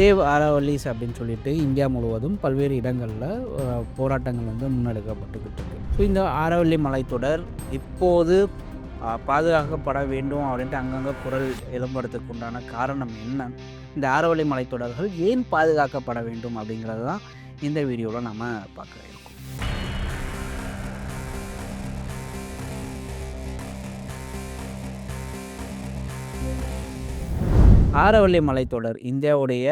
Save Aravallis அப்படின்னு சொல்லிட்டு India முழுவதும் பல்வேறு இடங்களில் போராட்டங்கள் வந்து முன்னெடுக்கப்பட்டுக்கிட்டு இருக்கு. ஸோ இந்த ஆரவல்லி மலைத்தொடர் இப்போது பாதுகாக்கப்பட வேண்டும் அப்படின்ட்டு அங்கங்கே குரல் எழும்புறதுக்கு உண்டான காரணம் என்ன? இந்த ஆரவல்லி மலைத்தொடர்கள் ஏன் பாதுகாக்கப்பட வேண்டும் அப்படிங்கிறது தான் இந்த வீடியோவில் நம்ம பார்க்க இருக்கோம். ஆரவல்லி மலைத்தொடர் இந்தியாவுடைய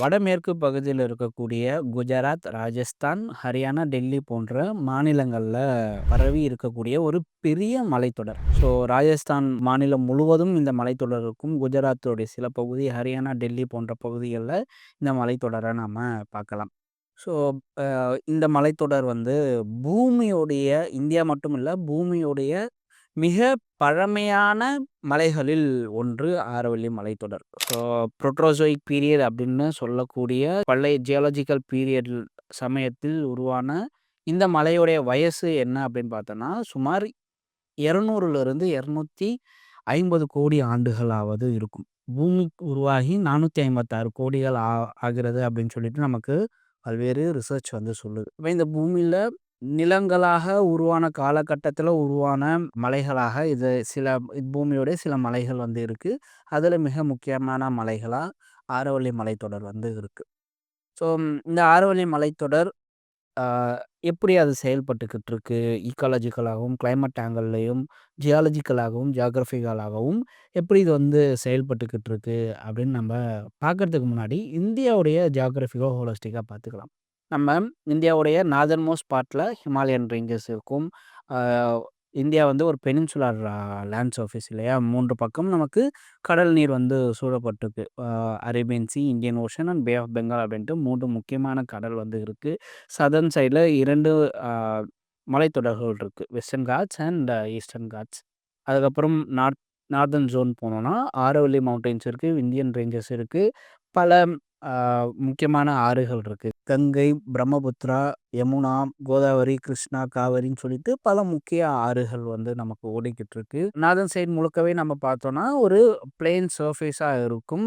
வடமேற்கு பகுதியில் இருக்கக்கூடிய குஜராத் ராஜஸ்தான் ஹரியானா டெல்லி போன்ற மாநிலங்களில் பரவி இருக்கக்கூடிய ஒரு பெரிய மலைத்தொடர். ஸோ ராஜஸ்தான் மாநிலம் முழுவதும் இந்த மலைத்தொடர் இருக்கும் குஜராத்துடைய சில பகுதி ஹரியானா டெல்லி போன்ற பகுதிகளில் இந்த மலைத்தொடரை நாம் பார்க்கலாம். ஸோ இந்த மலைத்தொடர் வந்து பூமியுடைய இந்தியா மட்டும் இல்லை பூமியுடைய மிக பழமையான மலைகளில் ஒன்று ஆரவல்லி மலைத்தொடர். ஸோ புரோட்ரோசோயிக் பீரியட் அப்படின்னு சொல்லக்கூடிய பழைய ஜியாலஜிக்கல் பீரியட் சமயத்தில் உருவான இந்த மலையுடைய வயசு என்ன அப்படின்னு பார்த்தோன்னா, சுமார் இரநூறுலேருந்து இரநூத்தி ஐம்பது கோடி ஆண்டுகளாவது இருக்கும். பூமி உருவாகி நானூற்றி ஐம்பத்தாறு கோடிகள் ஆ ஆகிறது அப்படின்னு சொல்லிட்டு நமக்கு பல்வேறு ரிசர்ச் வந்து சொல்லுது. இப்போ இந்த பூமியில் நிலங்களாக உருவான காலகட்டத்தில் உருவான மலைகளாக இது சில பூமியோடைய சில மலைகள் வந்து இருக்குது அதில் மிக முக்கியமான மலைகளாக ஆரவல்லி மலைத்தொடர் வந்து இருக்குது ஸோ இந்த ஆரவல்லி மலைத்தொடர் எப்படி அது செயல்பட்டுக்கிட்டு இருக்கு ஈக்காலஜிக்கலாகவும் கிளைமேட் ஆங்கிள்லையும் ஜியாலஜிக்கலாகவும் ஜியாகிரபிக்கலாகவும் எப்படி இது வந்து செயல்பட்டுக்கிட்டு இருக்கு அப்படின்னு நம்ம பார்க்கறதுக்கு முன்னாடி இந்தியாவுடைய ஜியாகிரபிக்கோ ஹோலஸ்டிக்காக பார்த்துக்கலாம். நம்ம இந்தியாவுடைய நார்தன் மோஸ்ட் பார்ட்டில் ஹிமாலயன் ரேஞ்சஸ் இருக்கும். இந்தியா வந்து ஒரு பெனின்சுலார் லேண்ட் சர்ஃபேஸ் இல்லையா? மூன்று பக்கம் நமக்கு கடல் நீர் வந்து சூழப்பட்டிருக்கு. Arabian sea Indian ocean and Bay of Bengal அப்படின்ட்டு மூன்று முக்கியமான கடல் வந்து இருக்குது சதர்ன் சைடில் இரண்டு மலைத்தொடர்கள் இருக்குது Western Ghats and Eastern Ghats அதுக்கப்புறம் நார்த் நார்தன் ஜோன் போனோன்னா ஆரவல்லி மவுண்டெயின்ஸ் இருக்குது இந்தியன் ரேஞ்சஸ் இருக்குது பல முக்கியமான ஆறுகள் இருக்குது கங்கை பிரம்மபுத்திரா யமுனா கோதாவரி கிருஷ்ணா காவிரின்னு சொல்லிட்டு பல முக்கிய ஆறுகள் வந்து நமக்கு ஓடிக்கிட்டு இருக்கு. நாதன் சைடு முழுக்கவே நம்ம பார்த்தோன்னா ஒரு பிளெயின் சர்ஃபேஸாக இருக்கும்.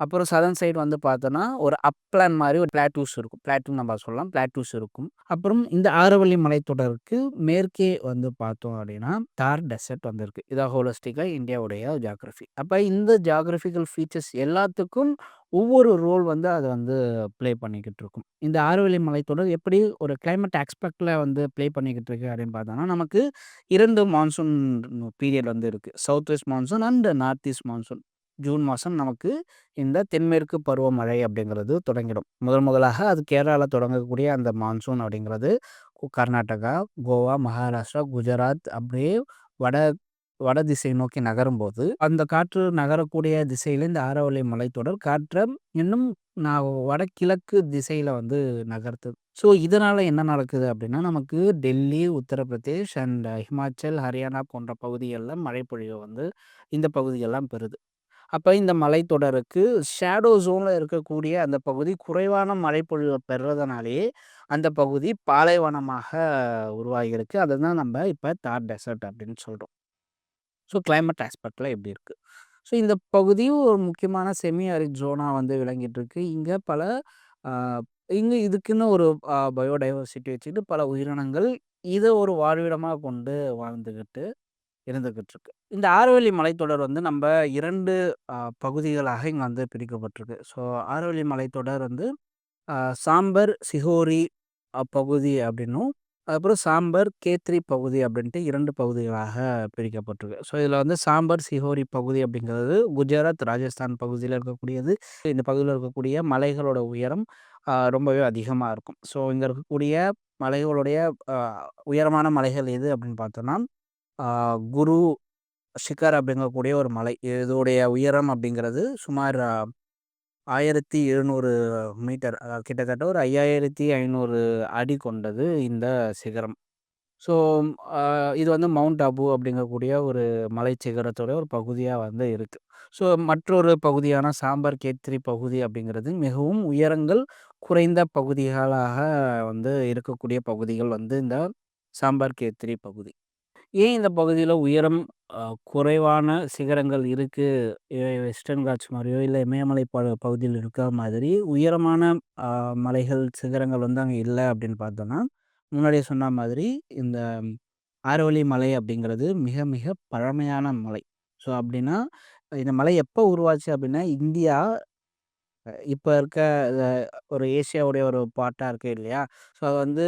அப்புறம் சதன் சைடு வந்து பார்த்தோன்னா ஒரு அப்ளான் மாதிரி ஒரு பிளாட்டூஸ் இருக்கும். பிளாட்டூ நம்ம சொல்லலாம். பிளாட்டூஸ் இருக்கும். அப்புறம் இந்த ஆரவள்ளி மலைத்தொடருக்கு மேற்கே வந்து பார்த்தோம் அப்படின்னா தார் டெசர்ட் வந்திருக்கு இதாக ஹோலஸ்டிக்காக இந்தியாவுடைய ஜாகிரஃபி அப்போ இந்த ஜாகிரபிக்கல் ஃபீச்சர்ஸ் எல்லாத்துக்கும் ஒவ்வொரு ரோல் வந்து அதை வந்து ப்ளே பண்ணிக்கிட்டு இருக்கும் இந்த ஆறுவலி மலைத்தொடர் எப்படி ஒரு கிளைமேட் ஆக்ஸ்பெக்டில் வந்து ப்ளே பண்ணிக்கிட்டு இருக்கு அப்படின்னு பார்த்தோன்னா நமக்கு இரண்டு மான்சூன் பீரியட் வந்து இருக்குது south west monsoon and north east monsoon. June மாதம் நமக்கு இந்த தென்மேற்கு பருவமழை அப்படிங்கிறது தொடங்கிடும். முதல் முதலாக அது கேரளாவில் தொடங்கக்கூடிய அந்த மான்சூன் அப்படிங்கிறது கர்நாடகா கோவா மகாராஷ்டிரா குஜராத் அப்படியே வட வட திசை நோக்கி நகரும்போது அந்த காற்று நகரக்கூடிய திசையில இந்த ஆரவளை மலைத்தொடர் காற்றை இன்னும் நான் வடகிழக்கு திசையில வந்து நகர்த்து. ஸோ இதனால என்ன நடக்குது அப்படின்னா நமக்கு டெல்லி உத்தரப்பிரதேஷ் அண்ட் ஹிமாச்சல் ஹரியானா போன்ற பகுதிகளில் மழைப்பொழிவு வந்து இந்த பகுதியெல்லாம் பெறுது. அப்போ இந்த மலைத்தொடருக்கு ஷேடோ ஜோனில் இருக்கக்கூடிய அந்த பகுதி குறைவான மழைப்பொழிவை பெறுறதுனாலேயே அந்த பகுதி பாலைவனமாக உருவாகியிருக்கு. அதை தான் நம்ம இப்போ தார் டெசர்ட் அப்படின்னு சொல்கிறோம் ஸோ கிளைமேட் ஆஸ்பெக்டில் எப்படி இருக்குது ஸோ இந்த பகுதியும் ஒரு முக்கியமான செமி அரிட் ஜோனாக வந்து விளங்கிட்டு இருக்கு. இங்கே பல இங்கே இதுக்குன்னு ஒரு பயோடைவர்சிட்டி வச்சுக்கிட்டு பல உயிரினங்கள் இதை ஒரு வாழ்விடமாக கொண்டு வாழ்ந்துக்கிட்டு இருந்துக்கிட்டு இருக்கு. இந்த ஆரவல்லி மலைத்தொடர் வந்து நம்ம இரண்டு பகுதிகளாக இங்கே வந்து பிரிக்கப்பட்டிருக்கு. ஸோ ஆரவல்லி மலைத்தொடர் வந்து சாம்பர் சிஹோரி பகுதி அப்படின்னும் அதுக்கப்புறம் சாம்பர் கேத்ரி பகுதி அப்படின்ட்டு இரண்டு பகுதிகளாக பிரிக்கப்பட்டிருக்கு. ஸோ இதில் வந்து சாம்பர் சிஹோரி பகுதி அப்படிங்கிறது குஜராத் ராஜஸ்தான் பகுதியில் இருக்கக்கூடியது. இந்த பகுதியில் இருக்கக்கூடிய மலைகளோட உயரம் ரொம்பவே அதிகமாக இருக்கும். ஸோ இங்கே இருக்கக்கூடிய மலைகளுடைய உயரமான மலைகள் எது அப்படின்னு பார்த்தோன்னா குரு ஷிகர் அப்படிங்கக்கூடிய ஒரு மலை. இதோடைய உயரம் அப்படிங்கிறது சுமார் ஆயிரத்தி எழுநூறு மீட்டர் கிட்டத்தட்ட ஒரு ஐயாயிரத்தி ஐநூறு அடி கொண்டது இந்த சிகரம். ஸோ இது வந்து மவுண்ட் அபு அப்படிங்கக்கூடிய ஒரு மலை சிகரத்தோட ஒரு பகுதியாக வந்து இருக்குது ஸோ மற்றொரு பகுதியான சாம்பர் கேத்ரி பகுதி அப்படிங்கிறது மிகவும் உயரங்கள் குறைந்த பகுதிகளாக வந்து இருக்கக்கூடிய பகுதிகள் வந்து இந்த சாம்பார் கேத்ரி பகுதி. ஏன் இந்த பகுதியில உயரம் அ குறைவான சிகரங்கள் இருக்கு? எ வெஸ்டர்ன் காட்ஸ் மாரியோ, இல்ல இமயமலை ப பகுதியில் இருக்கிற மாதிரி உயரமான அ மலைகள், சிகரங்கள் வந்து அங்க இல்ல அப்படின்னு பார்த்தோம்னா, முன்னாடியே சொன்ன மாதிரி இந்த ஆரோலி மலை அப்படிங்கிறது மிக மிக பழமையான மலை. ஸோ அப்படின்னா, இந்த மலை எப்போ உருவாச்சு அப்படின்னா, இந்தியா இப்ப இருக்க ஒரு ஏசியாவுடைய ஒரு பார்ட்டா இருக்கு இல்லையா? ஸோ அது வந்து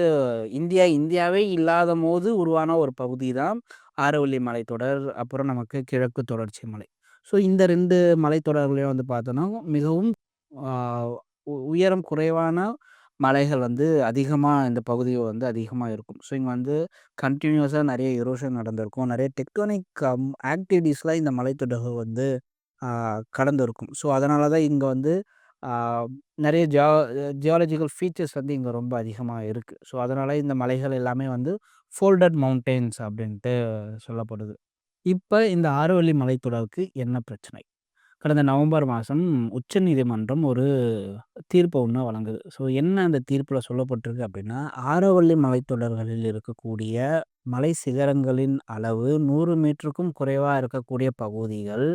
இந்தியா இந்தியாவே இல்லாதபோது உருவான ஒரு பகுதி தான் ஆரவல்லி மலைத்தொடர், அப்புறம் நமக்கு கிழக்கு தொடர்ச்சி மலை. ஸோ இந்த 2 மலைத்தொடர்களையும் வந்து பார்த்தோன்னா, மிகவும் ஆ உ உயரம் குறைவான மலைகள் வந்து அதிகமா இந்த பகுதியில வந்து அதிகமா இருக்கும். ஸோ இங்க வந்து கன்டினியூஸா நெறைய எரோஷன் நடந்திருக்கும். நெறைய டெக்டோனிக் ஆக்டிவிட்டீஸ்லாம் இந்த மலைத்தொடர்கள் வந்து ஆ கடந்திருக்கும். ஸோ அதனால தான் இங்க வந்து நிறைய ஜியா ஜியாலஜிக்கல் ஃபீச்சர்ஸ் வந்து இங்கே ரொம்ப அதிகமாக இருக்குது ஸோ அதனால் இந்த மலைகள் எல்லாமே வந்து ஃபோல்டட் மவுண்டெயின்ஸ் அப்படின்ட்டு சொல்லப்படுது. இப்போ இந்த ஆரவல்லி மலைத்தொடருக்கு என்ன பிரச்சனை? கடந்த நவம்பர் மாசம் உச்சநீதிமன்றம் ஒரு தீர்ப்பை ஒன்று வழங்குது. ஸோ என்ன அந்த தீர்ப்பில் சொல்லப்பட்டிருக்கு அப்படின்னா, ஆரவல்லி மலைத்தொடர்களில் இருக்கக்கூடிய மலை சிகரங்களின் அளவு நூறு மீட்டருக்கும் குறைவாக இருக்கக்கூடிய பகுதிகள்,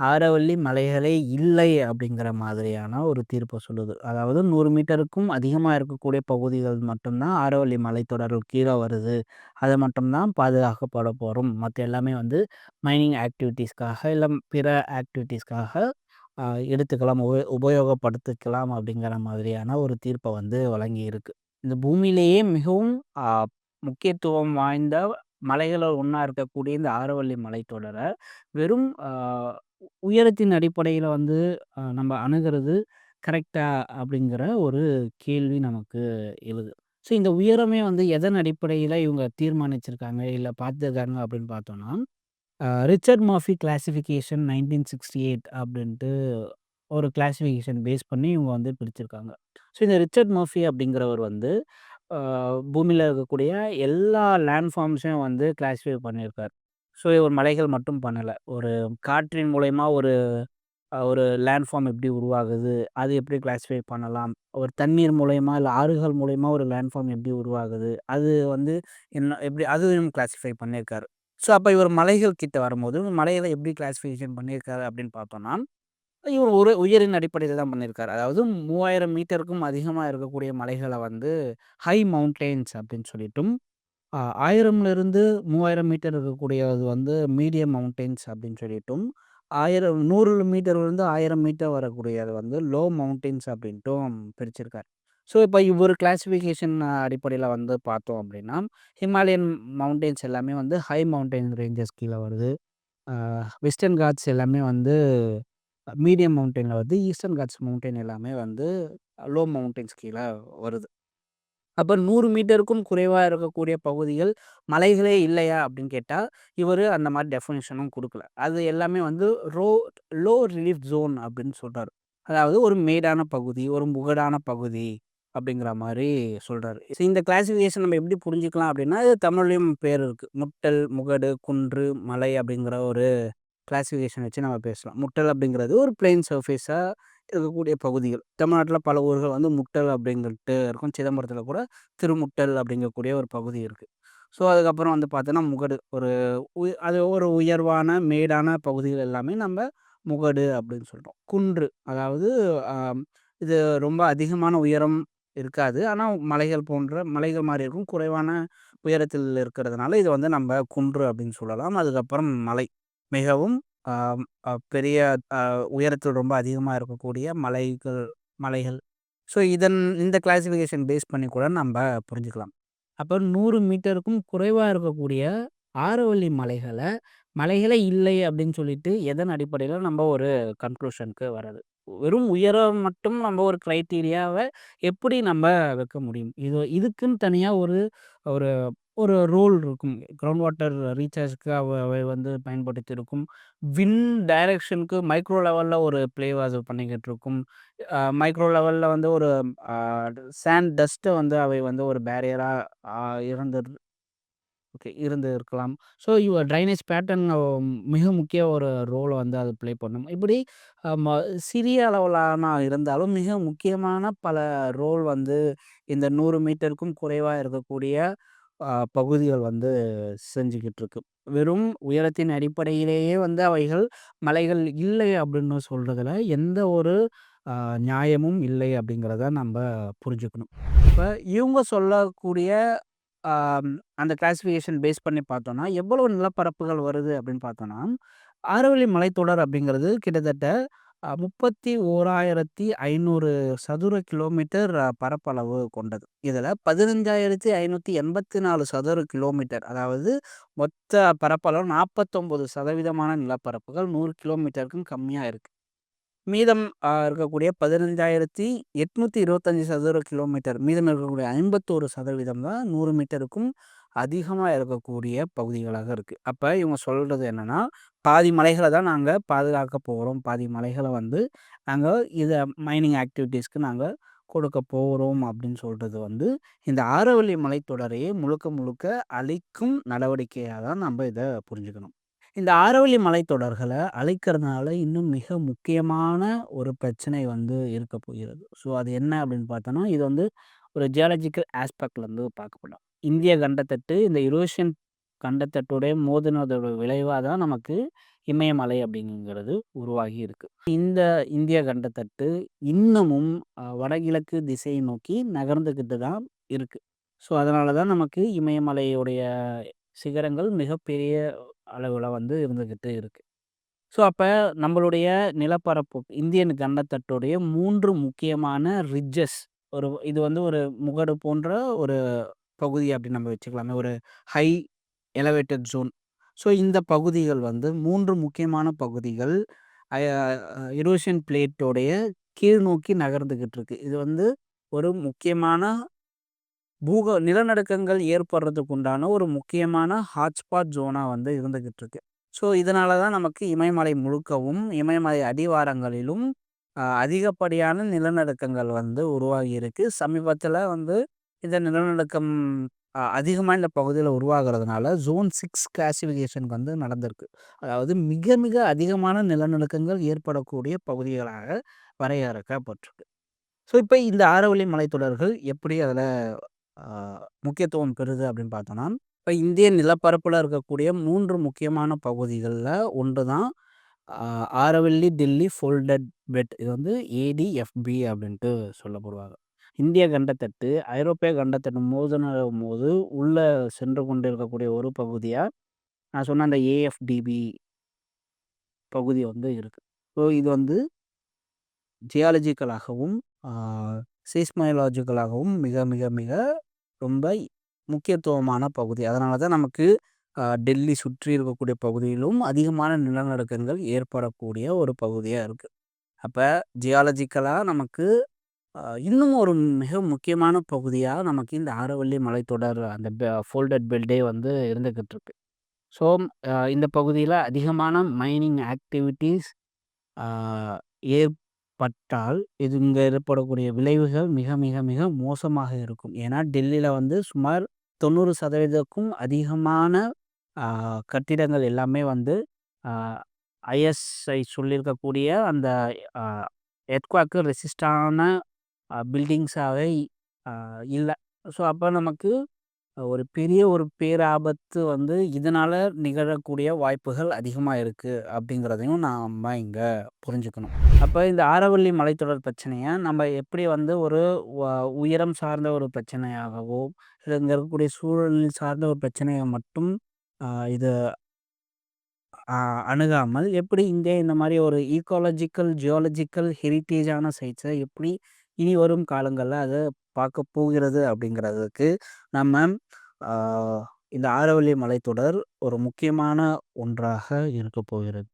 ஆரவல்லி மலைகளே இல்லை அப்படிங்கிற மாதிரியான ஒரு தீர்ப்பை சொல்லுது. அதாவது நூறு மீட்டருக்கும் அதிகமாக இருக்கக்கூடிய பகுதிகள் மட்டும்தான் ஆரவல்லி மலைத்தொடர்கள் கீழே வருது. அதை மட்டும்தான் பாதுகாக்கப்பட போகிறோம் மற்ற எல்லாமே வந்து மைனிங் ஆக்டிவிட்டீஸ்க்காக, இல்லை பிற ஆக்டிவிட்டீஸ்க்காக எடுத்துக்கலாம், உப உபயோகப்படுத்திக்கலாம் அப்படிங்கிற மாதிரியான ஒரு தீர்ப்பை வந்து வழங்கியிருக்கு. இந்த பூமியிலேயே மிகவும் முக்கியத்துவம் வாய்ந்த மலைகளில் ஒண்ணா இருக்கக்கூடிய இந்த ஆரவல்லி மலைத்தொடரை வெறும் அ உயரத்தின் அடிப்படையில வந்து அ நம்ம அணுகுறது கரெக்ட்டா? அப்படிங்கிற ஒரு கேள்வி நமக்கு எழுது. ஸோ இந்த உயரமே வந்து எதன் அடிப்படையில இவங்க தீர்மானிச்சிருக்காங்க, இல்ல பார்த்துருக்காங்க அப்படின்னு பார்த்தோம்னா, அ ரிச்சர்ட் மர்ஃபி கிளாசிஃபிகேஷன் 1968 அப்படின்ட்டு ஒரு கிளாசிஃபிகேஷன் பேஸ் பண்ணி இவங்க வந்து பிரிச்சிருக்காங்க. ஸோ இந்த ரிச்சர்ட் மர்ஃபி அப்படிங்கிறவர் வந்து பூமியில இருக்கக்கூடிய எல்லா லேண்ட் ஃபார்ம்ஸையும் வந்து கிளாஸிஃபை பண்ணியிருக்கார். ஸோ இவர் மலைகள் மட்டும் பண்ணலை ஒரு காற்றின் மூலயமா ஒரு ஒரு லேண்ட் ஃபார்ம் எப்படி உருவாகுது? அது எப்படி கிளாஸிஃபை பண்ணலாம்? ஒரு தண்ணீர் மூலயமா இல்லை ஆறுகள் மூலயமா ஒரு லேண்ட் ஃபார்ம் எப்படி உருவாகுது? அது வந்து என்ன எப்படி அதுவும் கிளாஸிஃபை பண்ணியிருக்காரு. ஸோ அப்போ இவர் மலைகள் கிட்ட வரும்போது, மலைகளை எப்படி கிளாஸிஃபிகேஷன் பண்ணியிருக்காரு அப்படின்னு பார்த்தோம்னா, இவர் ஒரு உயரின் அடிப்படையில் தான் பண்ணியிருக்காரு. அதாவது 3000 மீட்டருக்கும் அதிகமா இருக்கக்கூடிய மலைகள வந்து ஹை மவுண்டெயின்ஸ் அப்படின்னு சொல்லிட்டும், அ 1000லிருந்து 3000 மீட்டர் இருக்கக்கூடியது வந்து மீடியம் மவுண்டெயின்ஸ் அப்படின்னு சொல்லிட்டும், 1000 100 மீட்டர்லேருந்து 1000 மீட்டர் வரக்கூடியது வந்து லோ மவுண்டெயின்ஸ் அப்படின்ட்டும் பிரிச்சிருக்காரு. ஸோ இப்போ இவரு கிளாசிஃபிகேஷன் அடிப்படையில வந்து பார்த்தோம் அப்படின்னா, ஹிமாலயன் மவுண்டெயின்ஸ் எல்லாமே வந்து ஹை மவுண்டெயின் ரேஞ்சஸ் கீழ வருது. அ வெஸ்டர்ன் காட்ஸ் எல்லாமே வந்து மீடியம் மவுண்டெயினில் வருது. ஈஸ்டர்ன் காட்ஸ் மவுண்டெயின் எல்லாமே வந்து லோ மவுண்டெயின்ஸ் கீழே வருது. அப்போ நூறு மீட்டருக்கும் குறைவாக இருக்கக்கூடிய பகுதிகள், மலைகளே இல்லையா அப்படின்னு கேட்டால் இவர் அந்த மாதிரி டெஃபினேஷனும் கொடுக்கல அது எல்லாமே வந்து ரோ லோ ரிலீஃப் ஜோன் அப்படின்னு சொல்கிறார் அதாவது ஒரு மேடான பகுதி, ஒரு முகடான பகுதி அப்படிங்கிற மாதிரி சொல்கிறார் ஸோ இந்த கிளாசிஃபிகேஷன் நம்ம எப்படி புரிஞ்சுக்கலாம் அப்படின்னா, இது தமிழ்லேயும் பேர் இருக்குது முட்டல், முகடு, குன்று, மலை அப்படிங்கிற ஒரு கிளாசிஃபிகேஷன் வச்சு நம்ம பேசலாம். முட்டல் அப்படிங்கிறது ஒரு பிளெயின் சர்ஃபேஸாக இருக்கக்கூடிய பகுதிகள். தமிழ்நாட்டில் பல ஊர்கள் வந்து முட்டல் அப்படிங்கிட்டு இருக்கும். சிதம்பரத்தில் கூட திருமுட்டல் அப்படிங்கக்கூடிய ஒரு பகுதி இருக்குது ஸோ அதுக்கப்புறம் வந்து பார்த்தோன்னா, முகடு ஒரு உய் அது ஒரு உயர்வான, மேடான பகுதிகள் எல்லாமே நம்ம முகடு அப்படின்னு சொல்கிறோம் குன்று அதாவது இது ரொம்ப அதிகமான உயரம் இருக்காது. ஆனால் மலைகள் போன்ற மலைகள் மாதிரி இருக்கும். குறைவான உயரத்தில் இருக்கிறதுனால, இதை வந்து நம்ம குன்று அப்படின்னு சொல்லலாம். அதுக்கப்புறம் மலை. மிகவும் பெரிய உயரத்தில் ரொம்ப அதிகமாக இருக்கக்கூடிய மலைகள் மலைகள். ஸோ இதன் இந்த கிளாசிஃபிகேஷன் பேஸ் பண்ணி கூட நம்ம புரிஞ்சுக்கலாம். அப்போ நூறு மீட்டருக்கும் குறைவாக இருக்கக்கூடிய ஆரவல்லி மலைகளை மலைகளே இல்லை அப்படின்னு சொல்லிட்டு எதன் அடிப்படையில் நம்ம ஒரு கன்க்ளூஷனுக்கு வர்றது? வெறும் உயரம் மட்டும் நம்ம ஒரு க்ரைட்டீரியாவை எப்படி நம்ம வைக்க முடியும்? இது இதுக்குன்னு தனியாக ஒரு ஒரு ஒரு ரோல் இருக்கும். கிரவுண்ட் வாட்டர் ரீசார்ஜ்க்கு அவ அவை வந்து பயன்படுத்தியிருக்கும் வின் டைரக்ஷனுக்கு மைக்ரோ லெவலில் ஒரு ப்ளேவ அது பண்ணிக்கிட்டு இருக்கும். மைக்ரோ லெவலில் வந்து ஒரு சேண்ட் டஸ்ட்டை வந்து அவை வந்து ஒரு பேரியராக இருந்து ஓகே இருந்து இருக்கலாம். ஸோ இவ ட்ரைனேஜ் பேட்டர்ன் மிக முக்கிய ஒரு ரோலை வந்து அது ப்ளே பண்ணும். இப்படி ம சிறிய அளவிலான இருந்தாலும் மிக முக்கியமான பல ரோல் வந்து இந்த நூறு மீட்டருக்கும் குறைவாக இருக்கக்கூடிய பகுதிகள் வந்து செஞ்சுக்கிட்டு இருக்கு. வெறும் உயரத்தின் அடிப்படையிலேயே வந்து அவைகள் மலைகள் இல்லை அப்படின்னு சொல்கிறதுல எந்த ஒரு நியாயமும் இல்லை அப்படிங்கிறத நம்ம புரிஞ்சுக்கணும். இப்போ இவங்க சொல்லக்கூடிய அந்த கிளாஸிஃபிகேஷன் பேஸ் பண்ணி பார்த்தோம்னா, எவ்வளவு நிலப்பரப்புகள் வருது அப்படின்னு பார்த்தோன்னா ஆரவல்லி மலைத்தொடர் அப்படிங்கிறது கிட்டத்தட்ட முப்பத்தி ஓராயிரத்தி ஐநூறு சதுர கிலோமீட்டர் பரப்பளவு கொண்டது. இதில் பதினஞ்சாயிரத்தி ஐநூற்றி எண்பத்தி நாலு சதுர கிலோமீட்டர் அதாவது மொத்த பரப்பளவு நாற்பத்தொம்போது சதவீதமான நிலப்பரப்புகள் நூறு கிலோமீட்டருக்கும் கம்மியாக இருக்குது மீதம் இருக்கக்கூடிய பதினஞ்சாயிரத்தி எட்நூற்றி இருபத்தஞ்சு சதுர கிலோமீட்டர் மீதம் இருக்கக்கூடிய ஐம்பத்தொரு சதவீதம் தான் நூறு மீட்டருக்கும் அதிகமாக இருக்கக்கூடிய பகுதிகளாக இருக்குது அப்போ இவங்க சொல்கிறது என்னென்னா பாதி மலைகளை தான் நாங்கள் பாதுகாக்க போகிறோம் பாதி மலைகளை வந்து நாங்கள் இதை மைனிங் ஆக்டிவிட்டீஸ்க்கு நாங்கள் கொடுக்க போகிறோம் அப்படின்னு சொல்கிறது வந்து இந்த ஆரவல்லி மலைத்தொடரையே முழுக்க முழுக்க அழிக்கும் நடவடிக்கையாக தான் நம்ம இதை புரிஞ்சுக்கணும். இந்த ஆரவல்லி மலைத்தொடர்களை அழிக்கிறதுனால இன்னும் மிக முக்கியமான ஒரு பிரச்சனை வந்து இருக்க போகிறது. ஸோ அது என்ன அப்படின்னு பார்த்தோன்னா இது வந்து ஒரு ஜியாலஜிக்கல் ஆஸ்பெக்ட்லேருந்து பார்க்கப்படும். இந்திய கண்டத்தட்டு இந்த யுரோஷியன் கண்டத்தட்டுடைய மோதினதோட விளைவாக தான் நமக்கு இமயமலை அப்படிங்கிறது உருவாகி இருக்கு. இந்த இந்திய கண்டத்தட்டு இன்னமும் வடகிழக்கு திசையை நோக்கி நகர்ந்துக்கிட்டு தான் இருக்கு. ஸோ அதனால தான் நமக்கு இமயமலையுடைய சிகரங்கள் மிகப்பெரிய அளவில் வந்து இருந்துக்கிட்டு இருக்குது ஸோ அப்போ நம்மளுடைய நிலப்பரப்பு இந்தியன் கண்டத்தட்டுடைய மூன்று முக்கியமான ரிட்ஜஸ் ஒரு இது வந்து ஒரு முகடு போன்ற ஒரு பகுதி அப்படின்னு நம்ம வச்சுக்கலாமே. ஒரு ஹை எலவேட்டட் ஜோன் ஸோ இந்த பகுதிகள் வந்து மூன்று முக்கியமான பகுதிகள் யூரோஷியன் பிளேட்டோடைய கீழ் நோக்கி நகர்ந்துக்கிட்டு இருக்கு. இது வந்து ஒரு முக்கியமான பூக நிலநடுக்கங்கள் ஏற்படுறதுக்கு உண்டான ஒரு முக்கியமான ஹாட்ஸ்பாட் ஜோனாக வந்து இருந்துக்கிட்டு இருக்கு. ஸோ இதனால தான் நமக்கு இமயமலை முழுக்கவும் இமயமலை அடிவாரங்களிலும் அதிகப்படியான நிலநடுக்கங்கள் வந்து உருவாகி இருக்கு. சமீபத்தில் வந்து இந்த நிலநடுக்கம் அதிகமாக இந்த பகுதியில் உருவாகிறதுனால ஜோன் சிக்ஸ் கிளாசிஃபிகேஷனுக்கு வந்து நடந்திருக்கு. அதாவது மிக மிக அதிகமான நிலநடுக்கங்கள் ஏற்படக்கூடிய பகுதிகளாக வரையறுக்கப்பட்டிருக்கு. ஸோ இப்போ இந்த ஆரவல்லி மலைத்தொடர்கள் எப்படி அதில் முக்கியத்துவம் பெறுது அப்படின்னு பார்த்தோன்னா இப்போ இந்திய நிலப்பரப்பில் இருக்கக்கூடிய மூன்று முக்கியமான பகுதிகளில் ஒன்று தான் ஆரவல்லி டெல்லி ஃபோல்டட் பெட். இது வந்து ஏடிஎஃப்பி அப்படின்ட்டு சொல்லப்படுவாங்க. இந்திய கண்டத்தட்டு ஐரோப்பிய கண்டத்தட்டு மோதின போது உள்ளே சென்று கொண்டு இருக்கக்கூடிய ஒரு பகுதியாக நான் சொன்ன அந்த ஏஎஃப்டிபி பகுதி வந்து இருக்குது ஸோ இது வந்து ஜியாலஜிக்கலாகவும் சீஸ்மயலாஜிக்கலாகவும் மிக மிக மிக ரொம்ப முக்கியத்துவமான பகுதி. அதனால தான் நமக்கு டெல்லி சுற்றி இருக்கக்கூடிய பகுதியிலும் அதிகமான நிலநடுக்கங்கள் ஏற்படக்கூடிய ஒரு பகுதியாக இருக்குது அப்போ ஜியாலஜிக்கலாக நமக்கு இன்னும் ஒரு மிக முக்கியமான பகுதியாக நமக்கு இந்த ஆரவல்லி மலைத்தொடர் அந்த ஃபோல்டட் பெல்டே வந்து இருந்துக்கிட்டு இருக்கு ஸோ இந்த பகுதியில் அதிகமான மைனிங் ஆக்டிவிட்டீஸ் ஏற்பட்டால் இது இங்கே ஏற்படக்கூடிய விளைவுகள் மிக மிக மிக மோசமாக இருக்கும். ஏன்னா டெல்லியில் வந்து சுமார் தொண்ணூறு சதவீதக்கும் அதிகமான கட்டிடங்கள் எல்லாமே வந்து ஐஎஸ்ஐ சொல்லியிருக்கக்கூடிய அந்த எர்த்குவாக்கு ரெசிஸ்டான பில்டிங்ஸாகவே இல்லை. ஸோ அப்போ நமக்கு ஒரு பெரிய ஒரு பேராபத்து வந்து இதனால் நிகழக்கூடிய வாய்ப்புகள் அதிகமாக இருக்குது அப்படிங்கிறதையும் நாம் இங்கே புரிஞ்சுக்கணும். அப்போ இந்த ஆரவல்லி மலைத்தொடர் பிரச்சனையை நம்ம எப்படி வந்து ஒரு உயரம் சார்ந்த ஒரு பிரச்சனையாகவோ இல்லை இங்கே இருக்கக்கூடிய சூழல் சார்ந்த ஒரு பிரச்சனையை மட்டும் இது அணுகாமல் எப்படி இங்கே இந்த மாதிரி ஒரு ஈக்காலஜிக்கல் ஜியாலஜிக்கல் ஹெரிட்டேஜான சைட்ஸை எப்படி இனி வரும் காலங்களில் அதை பார்க்க போகிறது அப்படிங்கிறதுக்கு நம்ம இந்த ஆரவல்லி மலைத்தொடர் ஒரு முக்கியமான ஒன்றாக இருக்க போகிறது.